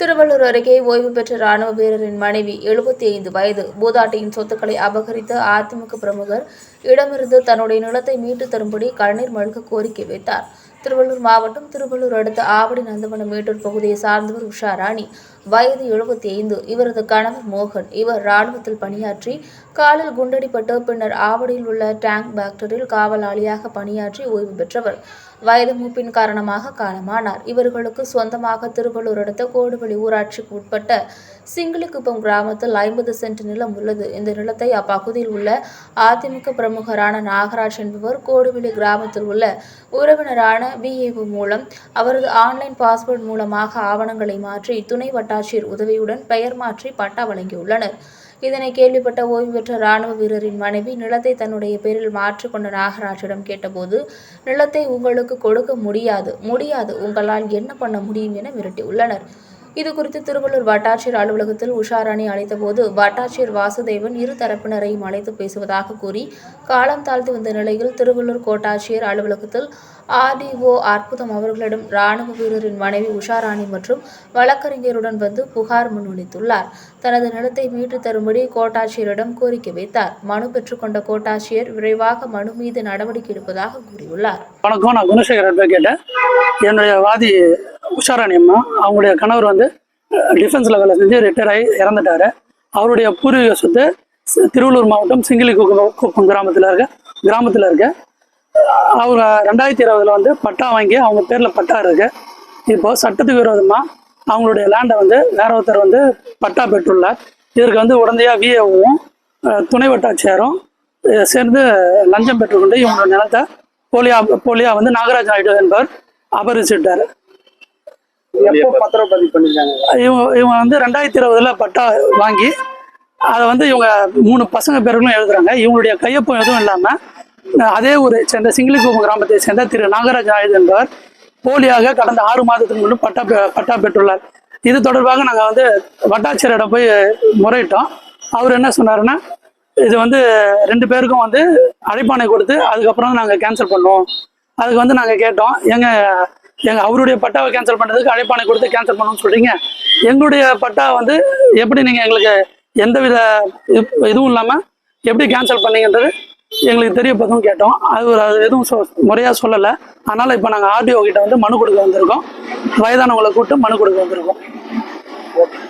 திருவள்ளூர் அருகே ஓய்வு பெற்ற ராணுவ வீரரின் மனைவி எழுபத்தி ஐந்து வயது. மூதாட்டியின் சொத்துக்களை அபகரித்த அதிமுக பிரமுகர் இடமிருந்து தன்னுடைய நிலத்தை மீட்டு தரும்படி கண்ணீர் மல்க கோரிக்கை வைத்தார். திருவள்ளூர் மாவட்டம் திருவள்ளூர் அடுத்த ஆவடி நந்தவனம் மேட்டூர் பகுதியை சார்ந்தவர் உஷாராணி வயது எழுபத்தி ஐந்து இவரது கணவர் மோகன். இவர் ராணுவத்தில் பணியாற்றி காலில் குண்டடிப்பட்டு பின்னர் ஆவடியில் உள்ள டேங்க் பேக்டரில் காவலாளியாக பணியாற்றி ஓய்வு பெற்றவர். வயது மூப்பின் காரணமாக காலமானார். இவர்களுக்கு சொந்தமாக திருவள்ளூர் அடுத்த கோடுவெளி ஊராட்சிக்கு உட்பட்ட சிங்கிலிக்குப்பம் கிராமத்தில் ஐம்பது சென்ட் நிலம் உள்ளது. இந்த நிலத்தை அப்பகுதியில் உள்ள அதிமுக பிரமுகரான நாகராஜ் என்பவர் கோடுவெளி கிராமத்தில் உள்ள உறவினரான விஏஓ மூலம் அவரது ஆன்லைன் பாஸ்வேர்டு மூலமாக ஆவணங்களை மாற்றி துணை வட்டாட்சியர் உதவியுடன் பெயர் மாற்றி பட்டா வழங்கியுள்ளனர். இதனை கேள்விப்பட்ட ஓய்வு பெற்ற ராணுவ வீரரின் மனைவி நிலத்தை தன்னுடைய பேரில் மாற்றிக்கொண்ட நாகராஜிடம் கேட்டபோது நிலத்தை உங்களுக்கு கொடுக்க முடியாது. முடியாது. உங்களால் என்ன பண்ண முடியும் என மிரட்டியுள்ளனர். இது குறித்து திருவள்ளூர் வட்டாட்சியர் அலுவலகத்தில் உஷாராணி அழைத்தபோது வட்டாட்சியர் வாசுதேவன் இரு தரப்பினரையும் அழைத்து பேசுவதாக கூறி காலம் தாழ்த்தி வந்த நிலையில் திருவள்ளூர் கோட்டாட்சியர் அலுவலகத்தில் ஆர்டிஓ அற்புதம் அவர்களிடம் ராணுவ வீரரின் மனைவி உஷாராணி மற்றும் வழக்கறிஞருடன் வந்து புகார் முன்வைத்துள்ளார். தனது நிலத்தை மீட்டு தரும்படி கோட்டாட்சியரிடம் கோரிக்கை வைத்தார். மனு பெற்றுக்கொண்ட கோட்டாட்சியர் விரைவாக மனு மீது நடவடிக்கை எடுப்பதாக கூறியுள்ளார். வணக்கம். நான் குணசேகர் என்னுடைய வாதி உஷாராணி அம்மா அவங்களுடைய கணவர் வந்து டிஃபென்ஸில் வேலை செஞ்சு ரிட்டையர் ஆகி இறந்துட்டாரு. அவருடைய பூர்வீக சொத்து திருவள்ளூர் மாவட்டம் சிங்கிலி குப்பம் கிராமத்தில் இருக்க கிராமத்தில் இருக்க. அவங்க ரெண்டாயிரத்தி இருபதில் வந்து பட்டா வாங்கி அவங்க பேரில் பட்டா இருக்கு. இப்போ சட்டத்துக்கு விரோதமாக அவங்களுடைய லேண்டை வந்து வேற ஒருத்தர் வந்து பட்டா பெற்றுள்ளார். இதற்கு வந்து உடனடியாக விஏவும் துணை வட்டாட்சியாரும் சேர்ந்து லஞ்சம் பெற்றுக்கொண்டு இவங்களோட நிலத்தை போலியா போலியா வந்து நாகராஜ் நாயுடு என்பவர் அபகரிச்சுட்டாரு. இவங்க இவங்க வந்து ரெண்டாயிரத்தி இருபதுல பட்டா வாங்கி அதை வந்து இவங்க மூணு பசங்க பேர்களும் எழுதுறாங்க. இவங்களுடைய கையொப்பம் எதுவும் இல்லாம அஹ், அதே ஊரை சேர்ந்த சிங்கிலிக்குப்பம் கிராமத்தை சேர்ந்த திரு நாகராஜ் நாயுடு என்பவர் போலியாக கடந்த ஆறு மாதத்துக்கு முன்பு பட்டா பெ- பட்டா பெற்றுள்ளார். இது தொடர்பாக நாங்கள் வந்து வட்டாட்சியரிடம் போய் முறையிட்டோம். அவர் என்ன சொன்னாருன்னா இது வந்து ரெண்டு பேருக்கும் வந்து அழைப்பாணை கொடுத்து அதுக்கப்புறம் நாங்கள் கேன்சல் பண்ணுவோம். அதுக்கு வந்து நாங்கள் கேட்டோம். எங்க எங்க அவருடைய பட்டாவை கேன்சல் பண்ணுறதுக்கு அழைப்பானை கொடுத்து கேன்சல் பண்ணணும்னு சொல்றீங்க. எங்களுடைய பட்டா வந்து எப்படி நீங்கள் எங்களுக்கு எந்தவித இது- இதுவும் இல்லாமல் எப்படி கேன்சல் பண்ணீங்கன்றது எங்களுக்கு தெரியப்பதும் கேட்டோம். அது ஒரு அது எதுவும் சொ முறையாக சொல்லலை. அதனால் இப்போ நாங்கள் ஆர்டிஓ கிட்ட வந்து மனு கொடுக்க வந்திருக்கோம். வயதானவங்களை கூப்பிட்டு மனு கொடுக்க வந்திருக்கோம்.